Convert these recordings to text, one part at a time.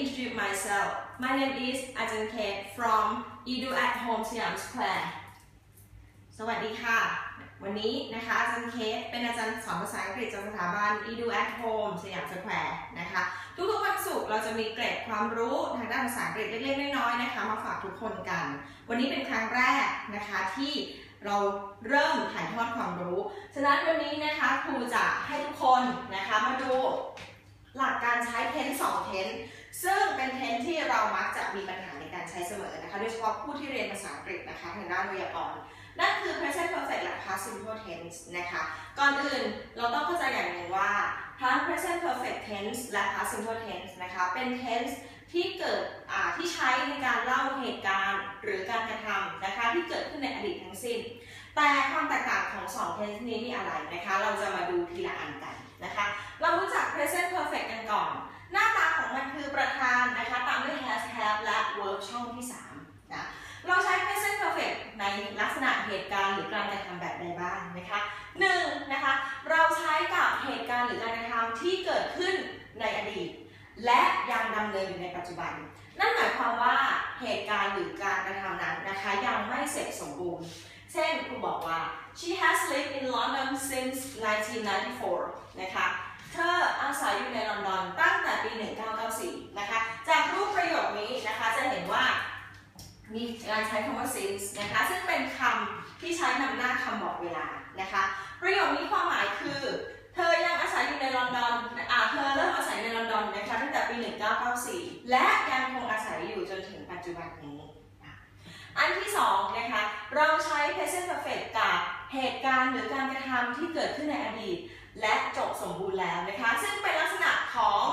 introduce myself my name is อาจารย์เค from Edu at Home สยามสแควร์สวัสดีค่ะ วันนี้นะคะอาจารย์เคสเป็นอาจารย์สอนภาษาอังกฤษจากสถาบัน Edu at Home สยามสแควร์นะคะ ทุกๆวันศุกร์เราจะมีเกร็ดความรู้ทางด้านภาษาอังกฤษเล็กๆน้อยๆนะคะ มาฝากทุกคนกัน วันนี้เป็นครั้งแรกนะคะที่เราเริ่มถ่ายทอดความรู้ ฉะนั้นวันนี้นะคะครูจะให้ทุกคนนะคะมาดูหลักการใช้เทนสองเทน ซึ่งเป็นเทนที่เรามักจะมีปัญหาในการใช้เสมอนะคะโดยเฉพาะผู้ที่เรียนภาษาอังกฤษนะคะทางด้านวิทยากรนั่นคือ present perfect และ past simple tense นะคะก่อนอื่นเราต้องเข้าใจอย่างหนึ่งว่าทั้ง present perfect tense และ past simple tense นะคะเป็น tense ที่เกิดที่ใช้ในการเล่าเหตุการณ์หรือการกระทำนะคะที่เกิดขึ้นในอดีตทั้งสิ้น แต่ความแตกต่างของสอง tense นี้มีอะไรนะคะ เราจะมาดูทีละอันกันนะคะ เรารู้จัก present perfect กันก่อน หน้าตาของมันคือประธานนะคะตามด้วย has have และ verb ช่องที่3นะเราใช้ present perfect ในลักษณะเหตุการณ์หรือการกระทำแบบใดบ้างนะคะหนึ่งนะคะ เราใช้กับเหตุการณ์หรือการกระทำที่เกิดขึ้นในอดีต และยังดำเนินอยู่ในปัจจุบัน นั่นหมายความว่าเหตุการณ์หรือการกระทำนั้นนะคะยังไม่เสร็จสมบูรณ์เช่นครูบอกว่า she has lived in London since 1994 นะคะ เธออาศัยอยู่ในลอนดอนตั้งแต่ปี 1994 นะคะ จากรูปประโยคนี้นะคะจะเห็นว่า มีการใช้คำว่า since นะคะ ซึ่งเป็นคำที่ใช้นำหน้าคำบอกเวลานะคะ ประโยคนี้ความหมายคือ เธอยังอาศัยอยู่ในลอนดอนอ่าเธอเริ่มอาศัยในลอนดอนนะคะตั้งแต่ปี 1994 และยังคงอาศัยอยู่จนถึงปัจจุบันนี้ อันที่สองนะคะ เราใช้ present perfect กับเหตุการณ์หรือการกระทำที่เกิดขึ้นในอดีต และจบสมบูรณ์แล้วนะคะ ซึ่งเป็นลักษณะของ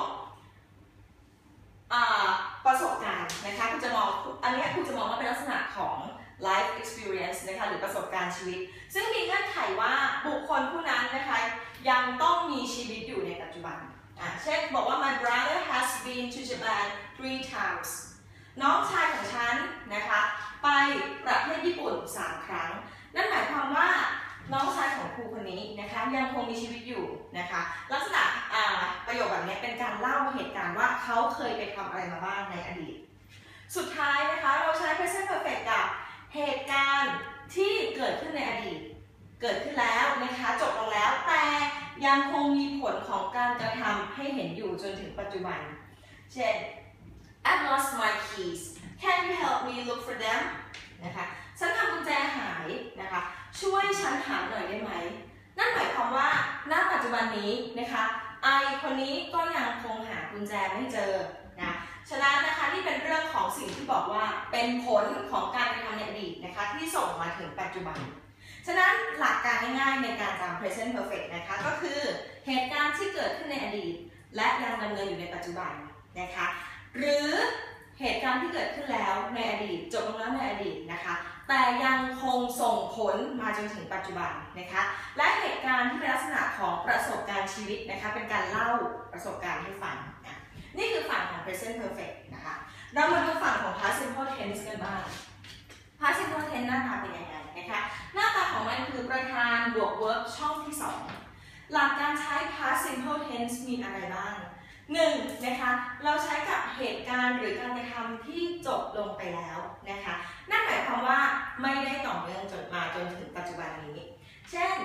อประสบการณ์นะคะคุณจะมอง อันนี้คุณจะมองว่าเป็นลักษณะของ life experience นะคะหรือประสบการณ์ชีวิต ซึ่งมีเงื่อนไขว่าบุคคลผู้นั้นนะคะยังต้องมีชีวิตอยู่ในปัจจุบันเช่นบอกว่า my brother has been to Japan three times น้องชายของฉันนะคะ ไปประเทศญี่ปุ่น 3 ครั้ง นั่นหมายความว่าน้องชายของครูคนนี้นะคะยังคงมีชีวิตอยู่นะคะ ลักษณะประโยคแบบนี้เป็นการเล่าเหตุการณ์ว่าเขาเคยไปทำอะไรมาบ้างในอดีต สุดท้ายนะคะเราใช้ present perfect กับเหตุการณ์ที่เกิดขึ้นในอดีต เกิดขึ้นแล้วนะคะจบลงแล้วแต่ยังคงมีผลของการกระทำให้เห็นอยู่จนถึงปัจจุบัน เช่น I've lost my keys Can you help me look for them นะคะฉันทำกุญแจหายนะคะ ช่วยฉันหาหน่อยได้ไหม นั่นหมายความว่าณปัจจุบันนี้นะคะไอคนนี้ก็ยังคงหากุญแจไม่เจอนะ ฉะนั้นนะคะนี่เป็นเรื่องของสิ่งที่บอกว่าเป็นผลของการกระทำในอดีตนะคะที่ส่งมาถึงปัจจุบัน ฉะนั้นหลักการง่ายๆในการจำ present perfect นะคะก็คือเหตุการณ์ที่เกิดขึ้นในอดีต และยังดำเนินอยู่ในปัจจุบันนะคะหรือเหตุการณ์ที่เกิดขึ้นแล้วในอดีตจบลงแล้วในอดีตนะคะ แต่ยังคงส่งผลมาจนถึงปัจจุบันนะคะ และเหตุการณ์ที่เป็นลักษณะของประสบการณ์ชีวิตนะคะ เป็นการเล่าประสบการณ์ให้ฟังนะนี่คือฝั่งของ present perfect นะคะ เรามาดูฝั่งของ past simple tense กันบ้าง past simple tense หน้าตาเป็นยังไงนะคะ หน้าตาของมันคือประธานบวก verb ช่องที่ 2 หลักการใช้ past simple tense มีอะไรบ้างหนึ่งนะคะเราใช้กับเหตุการณ์หรือการกระทำที่จบลงไปแล้วนะคะนั่นหมายความว่าไม่ได้ต่อเนื่องจนมาจนถึงปัจจุบันนี้ เช่น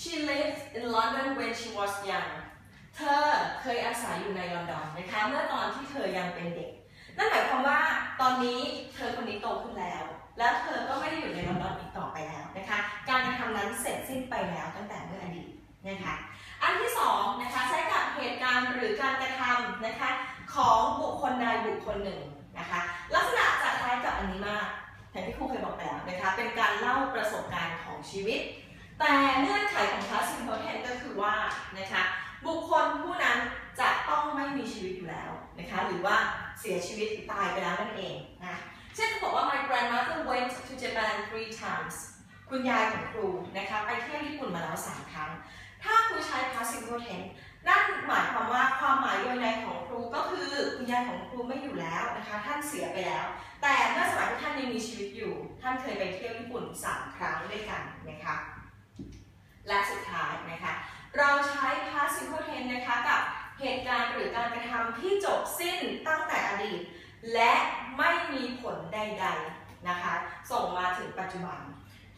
she lived in London when she was young เธอเคยอาศัยอยู่ในลอนดอนนะคะเมื่อตอนที่เธอยังเป็นเด็ก นั่นหมายความว่าตอนนี้เธอคนนี้โตขึ้นแล้ว แล้วเธอก็ไม่ได้อยู่ในลอนดอนอีกต่อไปแล้วนะคะ การกระทำนั้นเสร็จสิ้นไปแล้วตั้งแต่เมื่ออดีตนะคะอันที่สองนะคะใช้กับเหตุการณ์หรือการกระทำนะคะของบุคคลใดบุคคลหนึ่งนะคะลักษณะจะคล้ายกับอันนี้มากอย่างที่ครูเคยบอกไปแล้วนะคะเป็นการเล่าประสบการณ์ของชีวิต แต่เงื่อนไขของ past simple tense ก็คือว่านะคะ บุคคลผู้นั้นจะต้องไม่มีชีวิตอยู่แล้วนะคะหรือว่าเสียชีวิตตายไปแล้วนั่นเองนะเช่นบอกว่า my grandmother went to Japan three times คุณยายของครูนะคะไปเที่ยวญี่ปุ่นมาแล้วสามครั้ง ถ้าครูใช้ past simple tense นั่นหมายความว่าความหมายโดยในของครูก็คือคุณยายของครูไม่อยู่แล้วนะคะท่านเสียไปแล้ว แต่เมื่อสมัยที่ท่านยังมีชีวิตอยู่ ท่านเคยไปเที่ยวญี่ปุ่น3ครั้งด้วยกันนะคะและสุดท้ายนะคะ เราใช้ past simple tense นะคะกับเหตุการณ์หรือการกระทำที่จบสิ้นตั้งแต่อดีต และไม่มีผลใด ๆ นะคะ ส่งมาถึงปัจจุบัน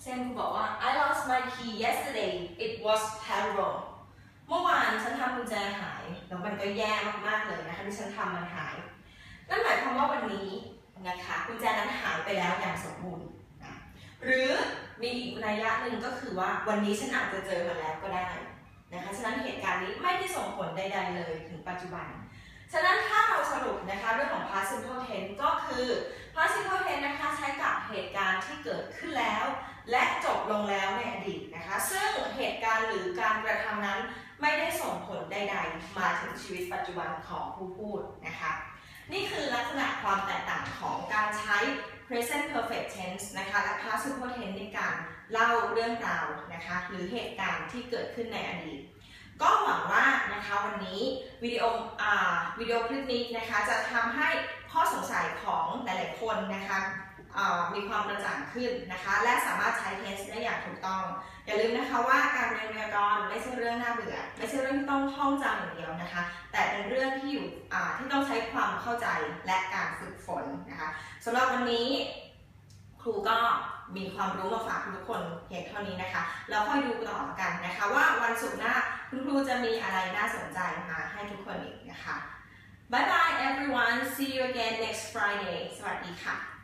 เช่นคุณบอกว่า I lost my key yesterday it was terrible เมื่อวานฉันทำกุญแจหาย แล้วมันก็แย่มากๆเลยนะคะที่ฉันทำมันหาย นั่นหมายความว่าวันนี้นะคะกุญแจนั้นหายไปแล้วอย่างสมบูรณ์นะหรือมีอีกนัยยะหนึ่งก็คือว่าวันนี้ฉันอาจจะเจอมาแล้วก็ได้ นะคะฉะนั้นเหตุการณ์นี้ไม่ได้ส่งผลใด ๆ เลยถึงปัจจุบัน ฉะนั้นถ้าเราสรุปนะคะเรื่องของ past simple tense ก็คือ past simple tense นะคะใช้กับเหตุการณ์ที่เกิดขึ้นแล้ว และจบลงแล้วในอดีตนะคะ ซึ่งเหตุการณ์หรือการกระทำนั้นไม่ได้ส่งผลใด ๆ มาถึงชีวิตปัจจุบันของผู้พูดนะคะ นี่คือลักษณะความแตกต่างของการใช้ present perfect tense นะคะและ past simple tense ในการเล่าเรื่องราวนะคะหรือเหตุการณ์ที่เกิดขึ้นในอดีต ก็หวังว่านะคะวันนี้วิดีโออ่าวิดีโอคลิปนี้นะคะจะทำให้ข้อสงสัยของหลาย ๆ คนนะคะ มีความกระจ่างขึ้นนะคะ และสามารถใช้ tense ได้อย่างถูกต้อง อย่าลืมนะคะว่าการเรียนไวยากรณ์ไม่ใช่เรื่องน่าเบื่อ ไม่ใช่เรื่องที่ต้องท่องจำอย่างเดียวนะคะ แต่เป็นเรื่องที่อยู่ที่ต้องใช้ความเข้าใจและการฝึกฝนนะคะสำหรับวันนี้ครูก็มีความรู้มาฝากทุกคนเพียงเท่านี้นะคะ แล้วค่อยดูต่อกันนะคะ ว่าวันศุกร์หน้าคุณครูจะมีอะไรน่าสนใจมาให้ทุกคนอีกนะคะ Bye bye everyone see you again next Friday สวัสดีค่ะ